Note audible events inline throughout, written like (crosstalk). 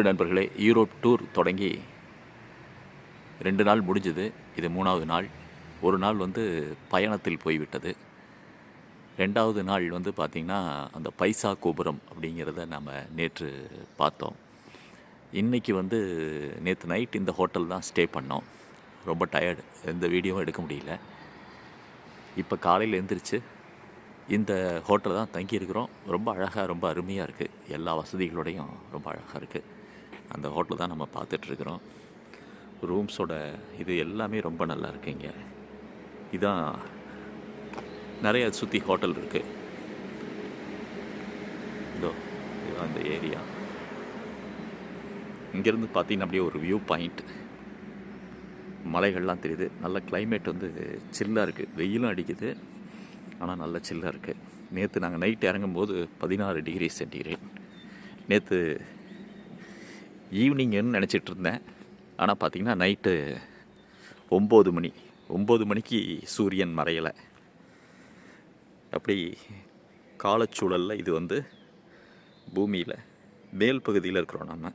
அன்பு நண்பர்களே Europe tour தொடங்கி ரெண்டு நாள் முடிஞ்சது. இது மூணாவது நாள். ஒரு நாள் வந்து பயணத்தில் போய்விட்டது. ரெண்டாவது நாள் வந்து பார்த்திங்கன்னா அந்த பைசா கோபுரம் அப்படிங்கிறத நம்ம நேற்று பார்த்தோம். இன்றைக்கி வந்து நேற்று நைட் இந்த ஹோட்டல் தான் ஸ்டே பண்ணோம். ரொம்ப டயர்டு. எந்த வீடியோவும் எடுக்க முடியல. இப்போ காலையில் எழுந்திரிச்சு இந்த ஹோட்டல் தான் தங்கியிருக்கிறோம். ரொம்ப அழகாக ரொம்ப அருமையாக இருக்குது எல்லா வசதிகளோடையும் ரொம்ப அழகாக இருக்குது அந்த ஹோட்டல் தான் நம்ம பார்த்துட்ருக்குறோம். ரூம்ஸோட இது எல்லாமே ரொம்ப நல்லா இருக்குங்க இதான் நிறைய சுற்றி ஹோட்டல் இருக்குது இதோ இதுதான் இந்த ஏரியா. இங்கேருந்து பார்த்தீங்கன்னா அப்படியே ஒரு வியூ பாயிண்ட். மலைகள்லாம் தெரியுது. நல்ல கிளைமேட் வந்து சில்லாக இருக்குது வெயிலும் அடிக்குது. ஆனால் நல்ல சில்லாக இருக்குது நேற்று நாங்கள் நைட் இறங்கும்போது பதினாறு டிகிரி சென்டிகிரேட் நேற்று ஈவினிங்னு நினச்சிட்டு இருந்தேன் ஆனால் பார்த்திங்கன்னா நைட்டு ஒம்பது மணி. ஒம்பது மணிக்கு சூரியன் மறையலை. அப்படி காலச்சூழலில் இது வந்து பூமியில் மேல் பகுதியில் இருக்கிறோம் நம்ம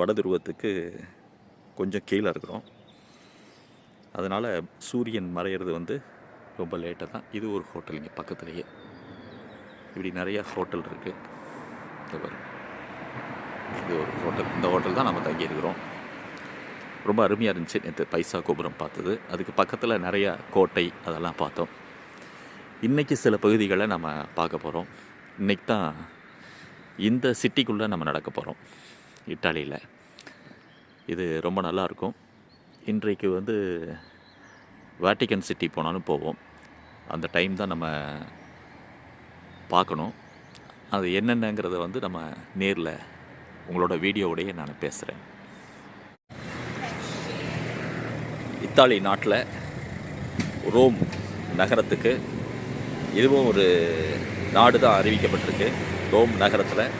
வடதுருவத்துக்கு கொஞ்சம் கீழே இருக்கிறோம். அதனால் சூரியன் மறையிறது வந்து ரொம்ப லேட்டாக தான். இது ஒரு ஹோட்டல் இங்கே பக்கத்துலேயே. இப்படி நிறையா ஹோட்டல் இருக்குது இந்த இது ஒரு ஹோட்டல். இந்த ஹோட்டல் தான் நம்ம தங்கியிருக்கிறோம். ரொம்ப அருமையாக இருந்துச்சு நேற்று பைசா கோபுரம் பார்த்தது. அதுக்கு பக்கத்தில் நிறையா கோட்டை அதெல்லாம் பார்த்தோம். இன்றைக்கி சில பகுதிகளை நம்ம பார்க்க போகிறோம் இன்றைக்கி தான் இந்த சிட்டிக்குள்ளே நம்ம நடக்க போகிறோம் இட்டாலியில். இது ரொம்ப நல்லா இருக்கும். இன்றைக்கு வந்து வேட்டிக்கன் சிட்டி போனாலும் போவோம். அந்த டைம் தான் நம்ம பார்க்கணும். அது என்னென்னங்கிறத வந்து நம்ம நேரில் உங்களோட வீடியோவோடையே நான் பேசுகிறேன் இத்தாலி நாட்டில் ரோம் நகரத்துக்கு இதுவும் ஒரு நாடு தான் அறிவிக்கப்பட்டிருக்கு. ரோம் நகரத்தில்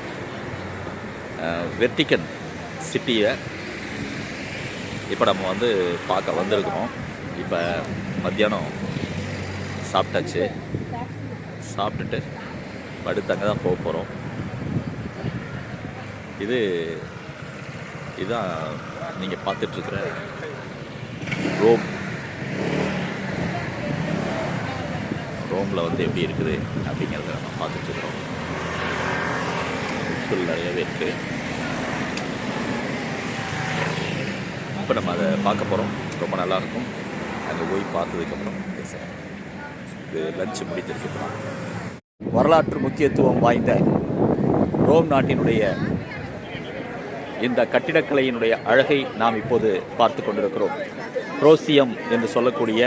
வெர்டிகன் சிட்டியை இப்போ நம்ம வந்து பார்க்க வந்திருக்கிறோம். இப்போ மத்தியானம் சாப்பிட்டாச்சு. சாப்பிட்டுட்டு அடுத்து அங்கே தான் போக போகிறோம் இது இதுதான் நீங்கள் பார்த்துட்ருக்குற ரோம். ரோமில் வந்து எப்படி இருக்குது அப்படிங்கிறத நம்ம பார்த்துட்ருக்கோம் சொல் நிறையவே இருக்குது இப்போ நம்ம அதை பார்க்க போகிறோம் ரொம்ப நல்லாயிருக்கும். அங்கே போய் பார்த்ததுக்கப்புறம் பேசுகிறேன் இது லஞ்ச் முடித்திருக்கிறோம் வரலாற்று முக்கியத்துவம் வாய்ந்த ரோம் நாட்டினுடைய இந்த கட்டிடக்கலையினுடைய அழகை நாம் இப்போது பார்த்து கொண்டிருக்கிறோம். புரோசியம் என்று சொல்லக்கூடிய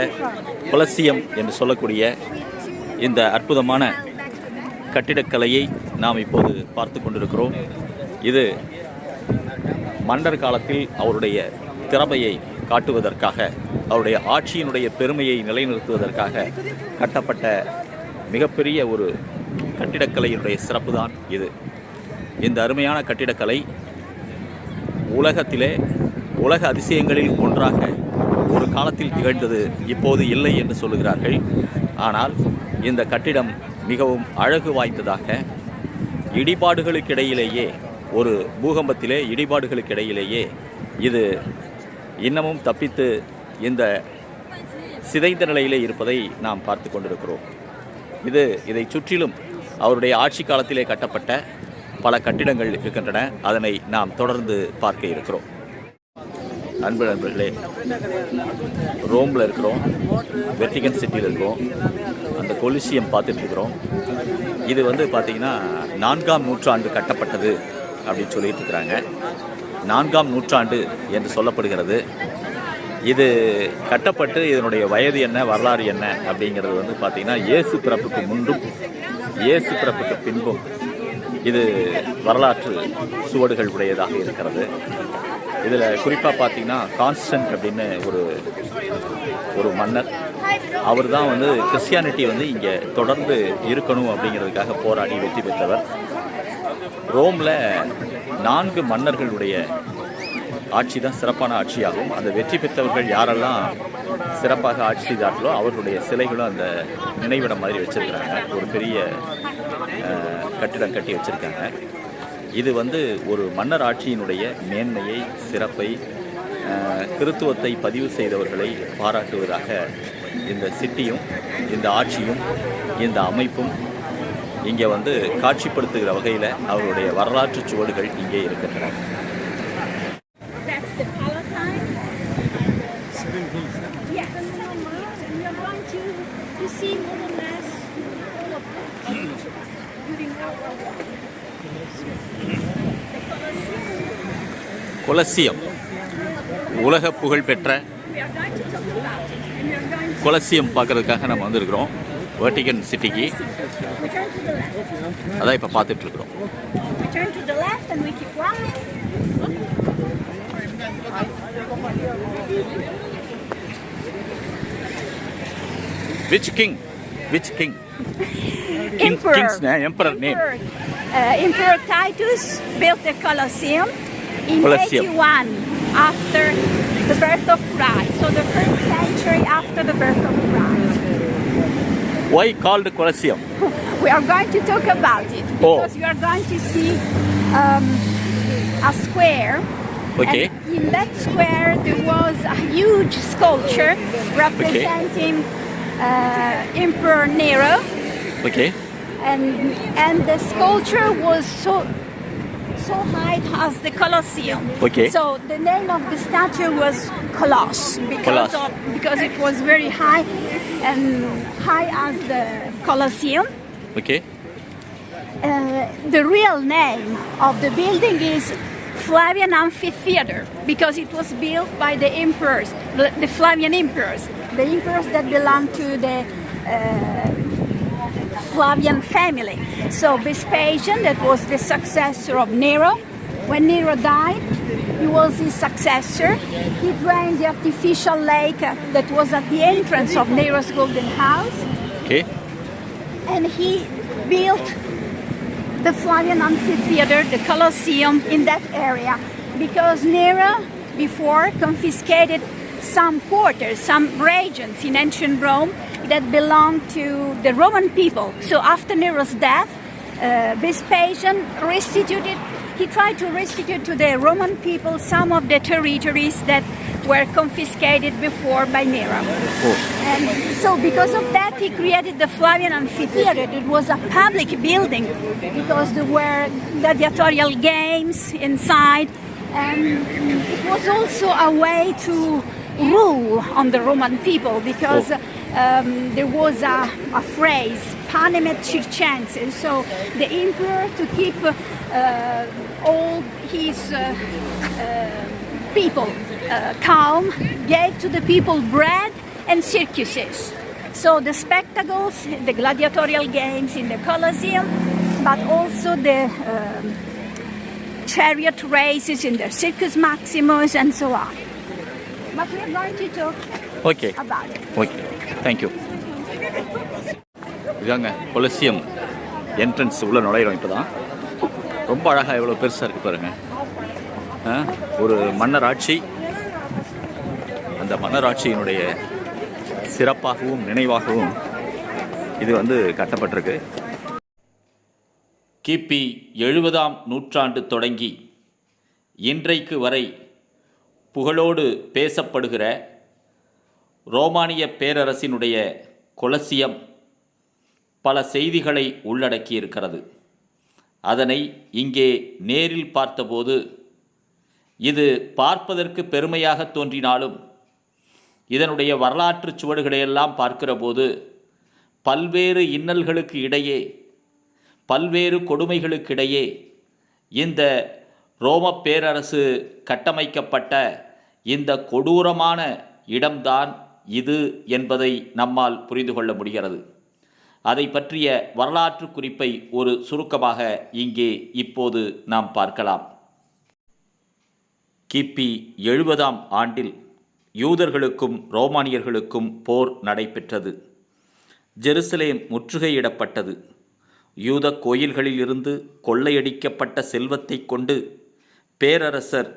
புலசியம் என்று சொல்லக்கூடிய இந்த அற்புதமான கட்டிடக்கலையை நாம் இப்போது பார்த்து கொண்டிருக்கிறோம். இது மன்னர் காலத்தில் அவருடைய திறமையை காட்டுவதற்காக அவருடைய ஆட்சியினுடைய பெருமையை நிலைநிறுத்துவதற்காக கட்டப்பட்ட மிகப்பெரிய ஒரு கட்டிடக்கலையினுடைய சிறப்பு தான் இது. இந்த அருமையான கட்டிடக்கலை உலகத்திலே உலக அதிசயங்களில் ஒன்றாக ஒரு காலத்தில் திகழ்ந்தது இப்போது இல்லை என்று சொல்லுகிறார்கள். ஆனால் இந்த கட்டிடம் மிகவும் அழகு வாய்ந்ததாக இடிபாடுகளுக்கிடையிலேயே ஒரு பூகம்பத்திலே இடிபாடுகளுக்கிடையிலேயே இது இன்னமும் தப்பித்து இந்த சிதைந்த நிலையிலே இருப்பதை நாம் பார்த்து கொண்டிருக்கிறோம். இது இதை சுற்றிலும் அவருடைய ஆட்சி காலத்திலே கட்டப்பட்ட பல கட்டிடங்கள் இருக்கின்றன. அதனை நாம் தொடர்ந்து பார்க்க இருக்கிறோம். அன்பு நண்பர்களே ரோமில் இருக்கிறோம். வெட்டிகன் சிட்டியில் இருக்கிறோம் அந்த கொலிசியம் பார்த்துட்டு இருக்கிறோம். இது வந்து பார்த்திங்கன்னா நான்காம் நூற்றாண்டு கட்டப்பட்டது அப்படின்னு சொல்லிட்டு இருக்கிறாங்க. நான்காம் நூற்றாண்டு என்று சொல்லப்படுகிறது. இது கட்டப்பட்டு இதனுடைய வயது என்ன வரலாறு என்ன அப்படிங்கிறது வந்து பார்த்திங்கன்னா இயேசு பிறப்புக்கு முன்பும் இயேசு பிறப்புக்கு பின்பும் இது வரலாற்று சுவடுகள் உடையதாக இருக்கிறது. இதில் குறிப்பாக பார்த்தீங்கன்னா கான்ஸ்டன்ட் அப்படின்னு ஒரு ஒரு மன்னர். அவர் தான் வந்து கிறிஸ்டியானிட்டி வந்து இங்கே தொடர்ந்து இருக்கணும் அப்படிங்கிறதுக்காக போராடி வெற்றி பெற்றவர். ரோமில் நான்கு மன்னர்களுடைய ஆட்சி தான் சிறப்பான ஆட்சியாகும். அந்த வெற்றி பெற்றவர்கள் யாரெல்லாம் சிறப்பாக ஆட்சி செய்தார்களோ அவர்களுடைய சிலைகளும் அந்த நினைவிடம் மாதிரி வச்சுருக்கிறாங்க. ஒரு பெரிய கட்டிடம் கட்டி வச்சுருக்காங்க. இது வந்து ஒரு மன்னர் ஆட்சியினுடைய மேன்மையை சிறப்பை கிறித்துவத்தை பதிவு செய்தவர்களை பாராட்டுவதாக இந்த சிட்டியும் இந்த ஆட்சியும் இந்த அமைப்பும் இங்கே வந்து காட்சிப்படுத்துகிற வகையில் அவருடைய வரலாற்று சுவடுகள் இங்கே இருக்கின்றன That's the Palatine. Yes. And we are going to, to see more or less all of them during World War One. The Colosseum, கொலசியம் உலக புகழ்பெற்ற we are going to talk about it. And we are going to கொலசியம் பார்க்கறதுக்காக நம்ம வந்திருக்கிறோம் Vatican சிட்டிக்கு. அதான் இப்போ right. Which king which king Emperor. king's name, emperor name. Emperor, uh, Emperor Titus built the Colosseum in 81 after the birth of Christ. So the first century after the birth of Christ. Why called the Colosseum? (laughs) we are going to talk about it oh. because oh. you are going to see um, a square. Okay. And in that square there was a huge sculpture representing okay. uh, Emperor Nero. Okay. And and the sculpture was so so high as the Colosseum. Okay. So the name of the statue was Coloss because Colossus. of because it was very high and high as the Colosseum. Okay. Uh, the real name of the building is Flavian Amphitheater because it was built by the emperors, the, the Flavian emperors, the emperors that belonged to the uh, Flavian family. So Vespasian, that was the successor of Nero, when Nero died, he was his successor. He drained the artificial lake uh, that was at the entrance of Nero's golden house okay and he built the Flavian Amphitheater, the Colosseum in that area because Nero before confiscated some quarters, some regions in ancient Rome that belonged to the Roman people. So after Nero's death, uh, Vespasian restituted, he tried to restitute to the Roman people some of the territories that were confiscated before by Nero. And so, because of that, he created the Flavian Amphitheater. It was a public building because there were gladiatorial games inside, and it was also a way to rule on the Roman people because um, there was a, a phrase, panem et circenses. So, the emperor, to keep uh, all his uh, uh, people uh, calm, gave to the people bread and circuses. So the spectacles, the gladiatorial games in the Colosseum, but also the um, chariot races in the Circus Maximus and so on. But we're going to talk okay about it. Okay thank you இதாங்க Colosseum entrance உள்ள நுழையிறோம் இப்போ தான் ரொம்ப அழகாக எவ்வளோ பெருசாக இருக்கு பாருங்க. ஆ, ஒரு மன்னர் ஆட்சி அந்த மன்னர் ஆட்சியினுடைய சிறப்பாகவும் நினைவாகவும் இது வந்து கட்டப்பட்டிருக்கு. கிபி எழுபதாம் நூற்றாண்டு தொடங்கி இன்றைக்கு வரை புகழோடு பேசப்படுகிற ரோமானிய பேரரசினுடைய கொலசியம் பல செய்திகளை உள்ளடக்கியிருக்கிறது. அதனை இங்கே நேரில் பார்த்தபோது இது பார்ப்பதற்கு பெருமையாக தோன்றினாலும் இதனுடைய வரலாற்று சுவடுகளையெல்லாம் பார்க்கிறபோது பல்வேறு இன்னல்களுக்கு இடையே பல்வேறு கொடுமைகளுக்கிடையே இந்த ரோம பேரரசு கட்டமைக்கப்பட்ட இந்த கொடூரமான இடம்தான் இது என்பதை நம்மால் புரிந்து கொள்ள முடிகிறது. அதை பற்றிய வரலாற்று குறிப்பை ஒரு சுருக்கமாக இங்கே இப்போது நாம் பார்க்கலாம். கிபி எழுபதாம் ஆண்டில் யூதர்களுக்கும் ரோமானியர்களுக்கும் போர் நடைபெற்றது. ஜெருசலேம் முற்றுகையிடப்பட்டது. யூத கோயில்களிலிருந்து கொள்ளையடிக்கப்பட்ட செல்வத்தைக் கொண்டு பேரரசர்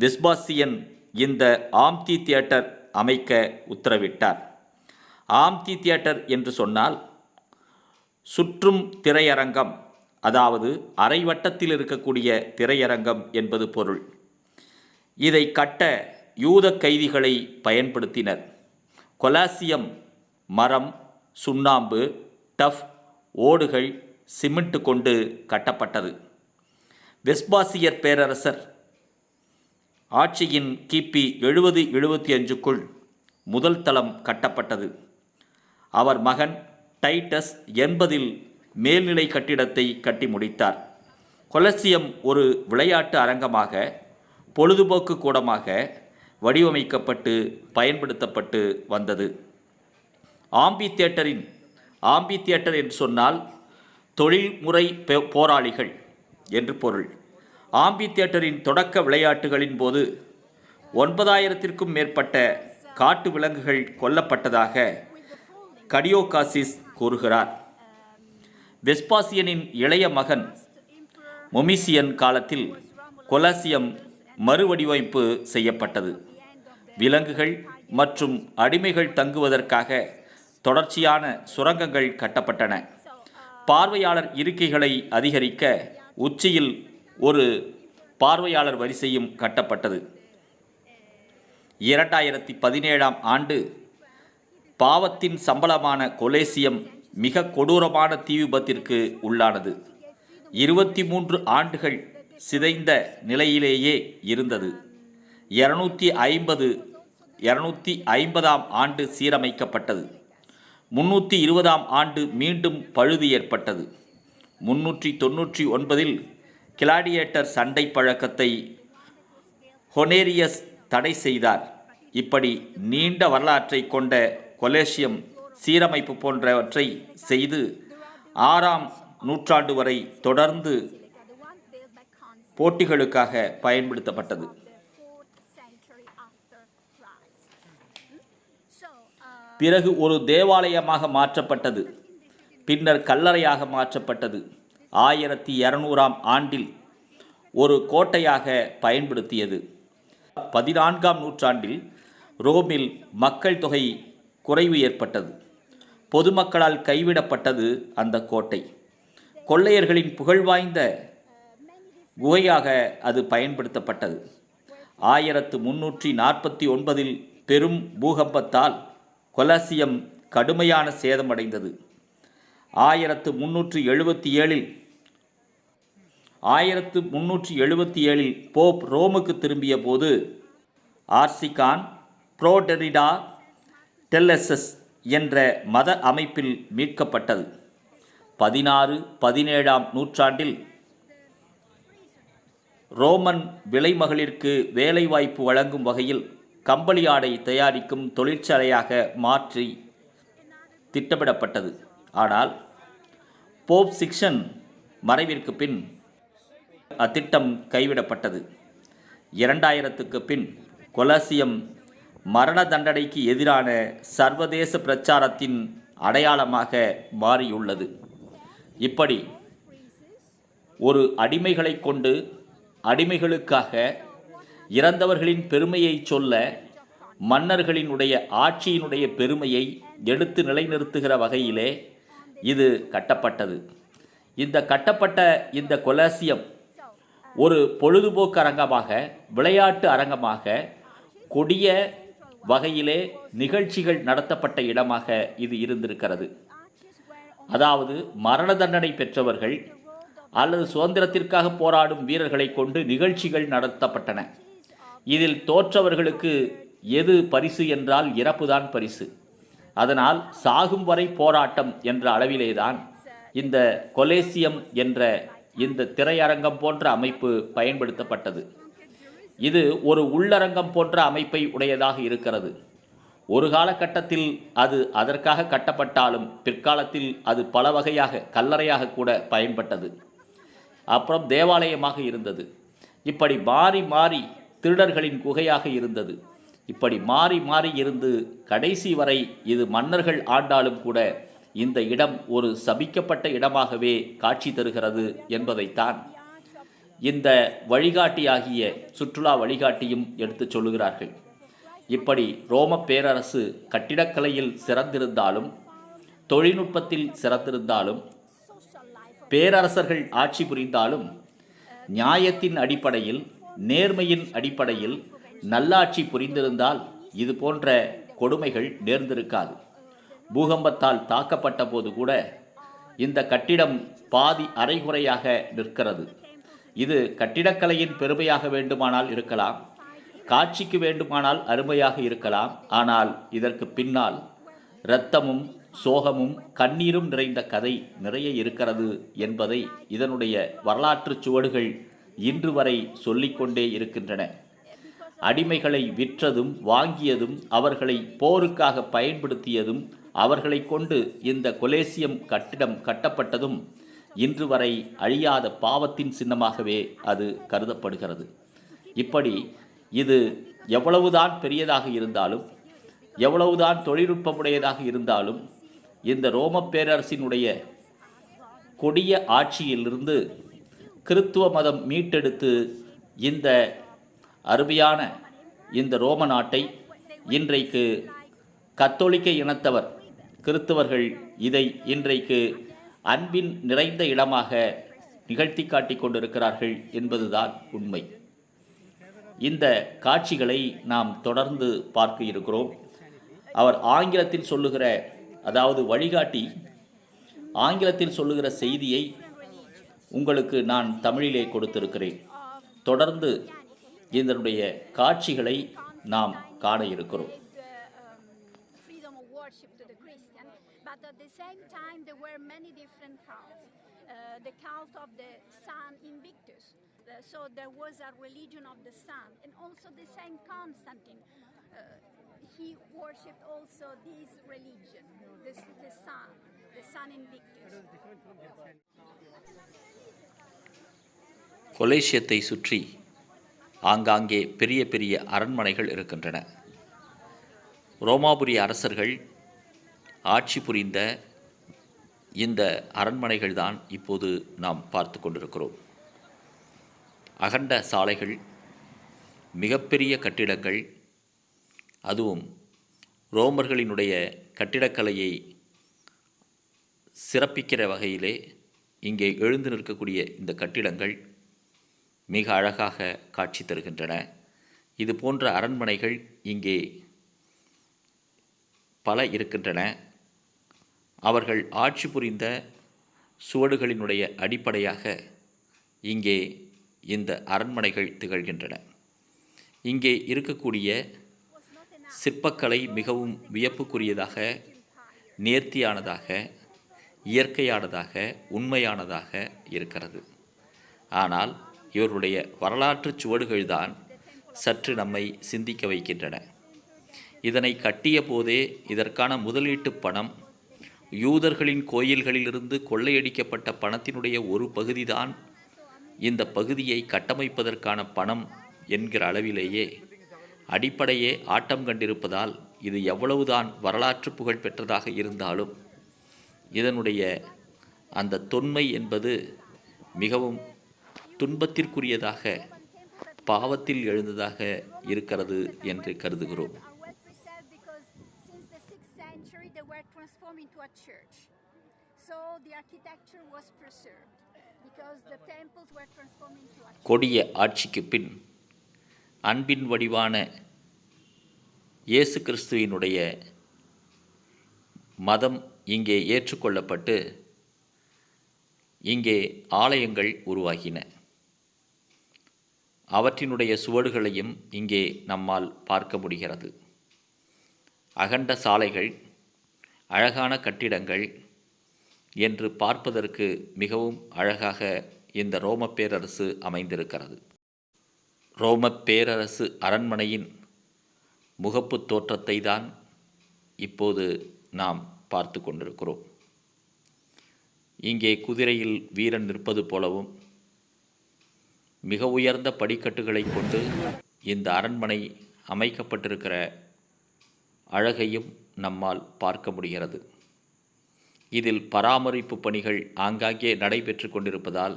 வெஸ்பாசியன் இந்த ஆம்தி தியேட்டர் அமைக்க உத்தரவிட்டார். ஆம்தி தியேட்டர் என்று சொன்னால் சுற்றும் திரையரங்கம் அதாவது அரைவட்டத்தில் இருக்கக்கூடிய திரையரங்கம் என்பது பொருள். இதை கட்ட யூத கைதிகளை பயன்படுத்தினர். கொலாசியம் மரம் சுண்ணாம்பு டஃப் ஓடுகள் சிமெண்ட் கொண்டு கட்டப்பட்டது. வெஸ்பாசியர் பேரரசர். ஆட்சியின் கிபி எழுபது எழுபத்தி அஞ்சுக்குள் முதல் தளம் கட்டப்பட்டது. அவர் மகன் டைட்டஸ் எண்பதில் மேல்நிலை கட்டிடத்தை கட்டி முடித்தார். கொலசியம் ஒரு விளையாட்டு அரங்கமாக பொழுதுபோக்கு கூடமாக வடிவமைக்கப்பட்டு பயன்படுத்தப்பட்டு வந்தது. ஆம்பி தியேட்டரின் ஆம்பி தியேட்டர் என்று சொன்னால் தொழில்முறை போராளிகள். என்று பொருள். ஆம்பி தியேட்டரின் தொடக்க விளையாட்டுகளின் போது ஒன்பதாயிரத்திற்கும் மேற்பட்ட காட்டு விலங்குகள் கொல்லப்பட்டதாக கடியோகாசிஸ் கூறுகிறார். வெஸ்பாசியனின் இளைய மகன் மொமிசியன் காலத்தில் கொலாசியம் மறுவடிவமைப்பு செய்யப்பட்டது. விலங்குகள் மற்றும் அடிமைகள் தங்குவதற்காக தொடர்ச்சியான சுரங்கங்கள் கட்டப்பட்டன. பார்வையாளர் இருக்கைகளை அதிகரிக்க உச்சியில் ஒரு பார்வையாளர் வரிசையும் கட்டப்பட்டது. இரண்டாயிரத்தி பதினேழாம் ஆண்டு பாவத்தின் சம்பளமான கொலேசியம் மிக கொடூரமான தீ விபத்திற்கு உள்ளானது. இருபத்தி மூன்று ஆண்டுகள் சிதைந்த நிலையிலேயே இருந்தது. இருநூற்றி ஐம்பது இருநூற்றி ஐம்பதாம் ஆண்டு சீரமைக்கப்பட்டது. முன்னூற்றி இருபதாம் ஆண்டு மீண்டும் பழுது ஏற்பட்டது. முன்னூற்றி தொன்னூற்றி ஒன்பதில் கிளாடியேட்டர் சண்டை பழக்கத்தை ஹொனேரியஸ் தடை செய்தார். இப்படி நீண்ட வரலாற்றை கொண்ட கொலேசியம் சீரமைப்பு போன்றவற்றை செய்து ஆறாம் நூற்றாண்டு வரை தொடர்ந்து போட்டிகளுக்காக பயன்படுத்தப்பட்டது. பிறகு ஒரு தேவாலயமாக மாற்றப்பட்டது. பின்னர் கல்லறையாக மாற்றப்பட்டது. ஆயிரத்தி இரநூறாம் ஆண்டில் ஒரு கோட்டையாக பயன்படுத்தியது. பதினான்காம் நூற்றாண்டில் ரோமில் மக்கள் தொகை குறைவு ஏற்பட்டது. பொதுமக்களால் கைவிடப்பட்டது அந்த கோட்டை. கொள்ளையர்களின் புகழ்வாய்ந்த குகையாக அது பயன்படுத்தப்பட்டது. ஆயிரத்து முன்னூற்றி நாற்பத்தி ஒன்பதில் பெரும் பூகம்பத்தால் கொலாசியம் கடுமையான சேதமடைந்தது. ஆயிரத்து முன்னூற்றி எழுபத்தி ஏழில் ஆயிரத்து முன்னூற்றி எழுபத்தி ஏழில் போப் ரோமுக்கு திரும்பிய போது ஆர்சிகான் புரோடெரிடா டெல்லெசஸ் என்ற மத அமைப்பில் மீட்கப்பட்டது. பதினாறு பதினேழாம் நூற்றாண்டில் ரோமன் விலைமகளிருக்கு வேலைவாய்ப்பு வழங்கும் வகையில் கம்பளி ஆடை தயாரிக்கும் தொழிற்சாலையாக மாற்றி திட்டமிடப்பட்டது. ஆனால் போப் சிக்ஷன் மறைவிற்கு பின் அத்திட்டம் கைவிடப்பட்டது. இரண்டாயிரத்துக்கு பின் கொலாசியம் மரண தண்டனைக்கு எதிரான சர்வதேச பிரச்சாரத்தின் அடையாளமாக மாறியுள்ளது. இப்படி ஒரு அடிமைகளை கொண்டு அடிமைகளுக்காக இறந்தவர்களின் பெருமையை சொல்ல மன்னர்களினுடைய ஆட்சியினுடைய பெருமையை எடுத்து நிலைநிறுத்துகிற வகையிலே இது கட்டப்பட்டது. இந்த கட்டப்பட்ட இந்த கொலாசியம் ஒரு பொழுதுபோக்கு அரங்கமாக விளையாட்டு அரங்கமாக கொடிய வகையிலே நிகழ்ச்சிகள் நடத்தப்பட்ட இடமாக இது இருந்திருக்கிறது. அதாவது மரண தண்டனை பெற்றவர்கள் அல்லது சுதந்திரத்திற்காக போராடும் வீரர்களை கொண்டு நிகழ்ச்சிகள் நடத்தப்பட்டன. இதில் தோற்றவர்களுக்கு எது பரிசு என்றால் இறப்புதான் பரிசு. அதனால் சாகும் வரை போராட்டம் என்ற அளவிலேதான் இந்த கொலேசியம் என்ற இந்த திரையரங்கம் போன்ற அமைப்பு பயன்படுத்தப்பட்டது. இது ஒரு உள்ளரங்கம் போன்ற அமைப்பை உடையதாக இருக்கிறது. ஒரு காலகட்டத்தில் அது அதற்காக கட்டப்பட்டாலும் பிற்காலத்தில் அது பல வகையாக கல்லறையாக கூட பயன்பட்டது. அப்புறம் தேவாலயமாக இருந்தது. இப்படி மாறி மாறி திருடர்களின் குகையாக இருந்தது. இப்படி மாறி மாறி இருந்து கடைசி வரை இது மன்னர்கள் ஆண்டாலும் கூட இந்த இடம் ஒரு சபிக்கப்பட்ட இடமாகவே காட்சி தருகிறது என்பதைத்தான் இந்த வழிகாட்டியாகிய சுற்றுலா வழிகாட்டியும் எடுத்துச் சொல்லுகிறார்கள். இப்படி ரோம பேரரசு கட்டிடக்கலையில் சிறந்திருந்தாலும் தொழில்நுட்பத்தில் சிறந்திருந்தாலும் பேரரசர்கள் ஆட்சி புரிந்தாலும் நியாயத்தின் அடிப்படையில் நேர்மையின் அடிப்படையில் நல்லாட்சி புரிந்திருந்தால் இது போன்ற கொடுமைகள் நேர்ந்திருக்காது. பூகம்பத்தால் தாக்கப்பட்ட போது கூட இந்த கட்டிடம் பாதி அரைகுறையாக நிற்கிறது. இது கட்டிடக்கலையின் பெருமையாக வேண்டுமானால் இருக்கலாம் காட்சிக்கு வேண்டுமானால் அருமையாக இருக்கலாம். ஆனால் இதற்கு பின்னால் இரத்தமும் சோகமும் கண்ணீரும் நிறைந்த கதை நிறைய இருக்கிறது என்பதை இதனுடைய வரலாற்றுச் சுவடுகள் இன்று வரை சொல்லிக்கொண்டே இருக்கின்றன. அடிமைகளை விற்றதும் வாங்கியதும் அவர்களை போருக்காக பயன்படுத்தியதும் அவர்களை கொண்டு இந்த கொலேசியம் கட்டிடம் கட்டப்பட்டதும் இன்று வரை அழியாத பாவத்தின் சின்னமாகவே அது கருதப்படுகிறது. இப்படி இது எவ்வளவுதான் பெரியதாக இருந்தாலும் எவ்வளவுதான் தொழில்நுட்பமுடையதாக இருந்தாலும் இந்த ரோம பேரரசினுடைய கொடிய ஆட்சியிலிருந்து கிறித்துவ மதம் மீட்டெடுத்து இந்த அருமையான இந்த ரோம நாட்டை இன்றைக்கு கத்தோலிக்க இனத்தவர் கிறித்தவர்கள் இதை இன்றைக்கு அன்பின் நிறைந்த இடமாக நிகழ்த்தி காட்டி கொண்டிருக்கிறார்கள் என்பதுதான் உண்மை. இந்த காட்சிகளை நாம் தொடர்ந்து பார்க்க இருக்கிறோம். அவர் ஆங்கிலத்தில் சொல்லுகிற அதாவது வழிகாட்டி ஆங்கிலத்தில் சொல்லுகிற செய்தியை உங்களுக்கு நான் தமிழிலே கொடுத்திருக்கிறேன். தொடர்ந்து இதனுடைய காட்சிகளை நாம் காண இருக்கிறோம் freedom of worship to the Christian, but at the same time there were many different cults. The cult of the sun Invictus. Uh, so there was a religion of the sun, and also the same Constantine. Uh, he worshipped also this religion, this, the sun, the sun Invictus. கொலேசியத்தை சுற்றி ஆங்காங்கே பெரிய பெரிய அரண்மனைகள் இருக்கின்றன. ரோமாபுரி அரசர்கள் ஆட்சி புரிந்த இந்த அரண்மனைகள் தான் இப்போது நாம் பார்த்து கொண்டிருக்கிறோம். அகண்ட சாலைகள் மிகப்பெரிய கட்டிடங்கள் அதுவும் ரோமர்களினுடைய கட்டிடக்கலையை சிறப்பிக்கிற வகையிலே இங்கே எழுந்து நிற்கக்கூடிய இந்த கட்டிடங்கள் மிக அழகாக காட்சி தருகின்றன. இது போன்ற அரண்மனைகள் இங்கே பல இருக்கின்றன. அவர்கள் ஆட்சி புரிந்த சுவடுகளினுடைய அடிப்படையாக இங்கே இந்த அரண்மனைகள் திகழ்கின்றன. இங்கே இருக்கக்கூடிய சிற்பக்கலை மிகவும் வியப்புக்குரியதாக நேர்த்தியானதாக இயற்கையானதாக உண்மையானதாக இருக்கிறது. ஆனால் இவருடைய வரலாற்றுச் சுவடுகள்தான் சற்று நம்மை சிந்திக்க வைக்கின்றன. இதனை கட்டிய போதே இதற்கான முதலீட்டு பணம் யூதர்களின் கோயில்களிலிருந்து கொள்ளையடிக்கப்பட்ட பணத்தினுடைய ஒரு பகுதிதான் இந்த பகுதியை கட்டமைப்பதற்கான பணம் என்கிற அளவிலேயே அடிப்படையே ஆட்டம் கண்டிருப்பதால் இது எவ்வளவுதான் வரலாற்று புகழ் பெற்றதாக இருந்தாலும் இதனுடைய அந்த தொன்மை என்பது மிகவும் துன்பத்திற்குரியதாக பாவத்தில் எழுந்ததாக இருக்கிறது என்று கருதுகிறோம் கொடிய ஆட்சிக்கு பின் அன்பின் வடிவான இயேசு கிறிஸ்துவினுடைய மதம் இங்கே ஏற்றுக்கொள்ளப்பட்டு இங்கே ஆலயங்கள் உருவாகின அவற்றினுடைய சுவடுகளையும் இங்கே நம்மால் பார்க்க முடிகிறது. அகண்ட சாலைகள் அழகான கட்டிடங்கள் என்று பார்ப்பதற்கு மிகவும் அழகாக இந்த ரோம பேரரசு அமைந்திருக்கிறது. ரோம பேரரசு அரண்மனையின் முகப்பு தோற்றத்தை தான் இப்போது நாம் பார்த்து கொண்டிருக்கிறோம். இங்கே குதிரையில் வீரன் நிற்பது போலவும் மிக உயர்ந்த படிக்கட்டுகளை கொண்டு இந்த அரண்மனை அமைக்கப்பட்டிருக்கிற அழகையும் நம்மால் பார்க்க முடிகிறது. இதில் பராமரிப்பு பணிகள் ஆங்காங்கே நடைபெற்று கொண்டிருப்பதால்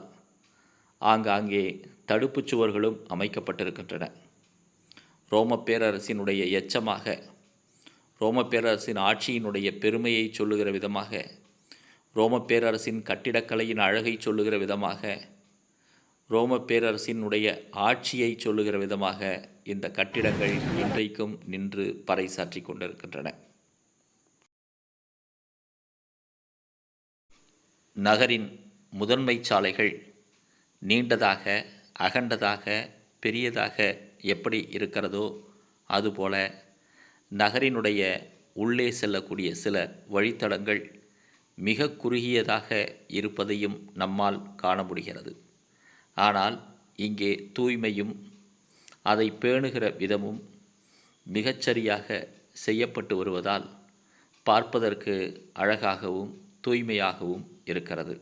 ஆங்காங்கே தடுப்புச் சுவர்களும் அமைக்கப்பட்டிருக்கின்றன. ரோம பேரரசினுடைய எச்சமாக ரோம பேரரசின் ஆட்சியினுடைய பெருமையை சொல்லுகிற விதமாக ரோமப் பேரரசின் கட்டிடக்கலையின் அழகை சொல்லுகிற விதமாக ரோமப் பேரரசினுடைய ஆட்சியை சொல்லுகிற விதமாக இந்த கட்டிடங்கள் இன்றைக்கும் நின்று பறைசாற்றி கொண்டிருக்கின்றன. நகரின் முதன்மை சாலைகள் நீண்டதாக அகண்டதாக பெரியதாக எப்படி இருக்கிறதோ அதுபோல நகரினுடைய உள்ளே செல்லக்கூடிய சில வழித்தடங்கள் மிக குறுகியதாக இருப்பதையும் நம்மால் காண முடிகிறது. ஆனால் இங்கே தூய்மையும் அதை பேணுகிற விதமும் மிகச்சரியாக செய்யப்பட்டு வருவதால் பார்ப்பதற்கு அழகாகவும் தூய்மையாகவும் இருக்கிறது.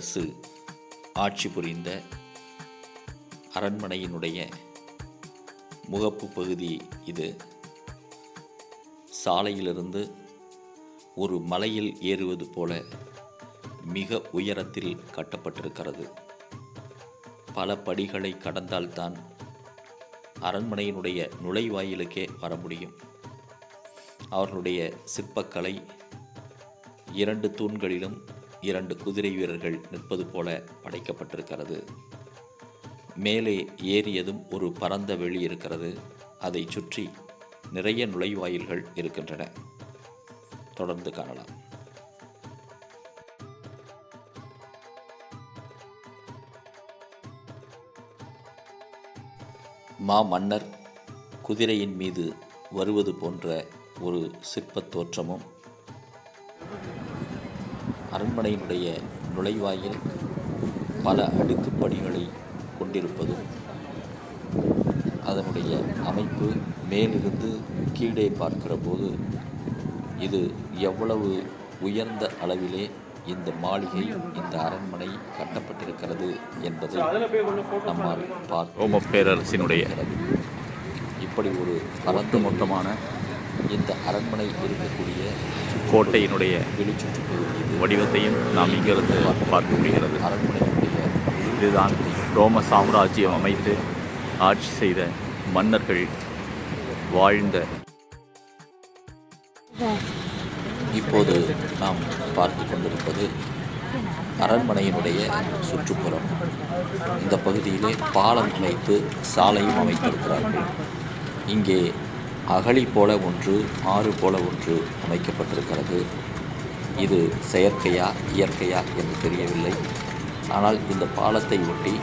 அரசு ஆட்சி புரிந்த அரண்மனையினுடைய முகப்பு பகுதி இது. சாலையிலிருந்து ஒரு மலையில் ஏறுவது போல மிக உயரத்தில் கட்டப்பட்டிருக்கிறது. பல படிகளை கடந்தால்தான் அரண்மனையினுடைய நுழைவாயிலுக்கே வர முடியும். அவர்களுடைய சிற்பக்கலை இரண்டு தூண்களிலும் இரண்டு குதிரை வீரர்கள் நிற்பது போல படைக்கப்பட்டிருக்கிறது. மேலே ஏறியதும் ஒரு பரந்த வெளி இருக்கிறது. அதை சுற்றி நிறைய நுழைவாயில்கள் இருக்கின்றன. தொடர்ந்து காணலாம். மா மன்னர் குதிரையின் மீது வருவது போன்ற ஒரு சிற்பத் தோற்றமும் அரண்மனையினுடைய நுழைவாயில் பல அடுக்கு படிகளை கொண்டிருப்பதும் அதனுடைய அமைப்பு மேலிருந்து கீழே பார்க்கிற போது இது எவ்வளவு உயர்ந்த அளவிலே இந்த மாளிகை இந்த அரண்மனை கட்டப்பட்டிருக்கிறது என்பதை நம்மால் பார்க்க பேரரசினுடைய இப்படி ஒரு பரந்து மொத்தமான இந்த அரண்மனை இருக்கக்கூடிய கோட்டையினுடைய வெளிச்சுற்று வடிவத்தையும் நாம் இங்கிருந்து பார்க்க முடிகிறது. அரண்மனையினுடைய இதுதான் ரோம சாம்ராஜ்யம் அமைத்து ஆட்சி செய்த மன்னர்கள் வாழ்ந்த இப்போது நாம் பார்த்து கொண்டிருப்பது அரண்மனையினுடைய சுற்றுப்புறம். இந்த பகுதியிலே பாலம் அமைத்து சாலையும் அமைத்திருக்கிறார்கள். இங்கே அகழி போல ஒன்று ஆறு போல ஒன்று அமைக்கப்பட்டிருக்கிறது. இது செயற்கையா இயற்கையா என்று தெரியவில்லை. ஆனால் இந்த பாலத்தை ஒட்டி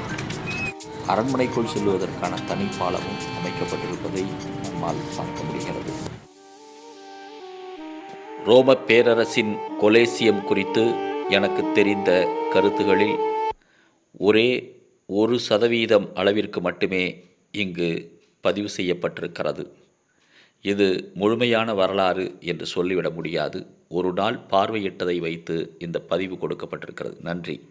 அரண்மனைக்குள் செல்வதற்கான தனி பாலமும் அமைக்கப்பட்டிருப்பதை நம்மால் பார்க்க முடிகிறது. ரோம பேரரசின் கொலேசியம் குறித்து எனக்கு தெரிந்த கருத்துகளில் ஒரே ஒரு சதவீதம் அளவிற்கு மட்டுமே இங்கு பதிவு செய்யப்பட்டிருக்கிறது. இது முழுமையான வரலாறு என்று சொல்லிவிட முடியாது. ஒரு நாள் பார்வையிட்டதை வைத்து இந்த பதிவு கொடுக்கப்பட்டிருக்கிறது. நன்றி.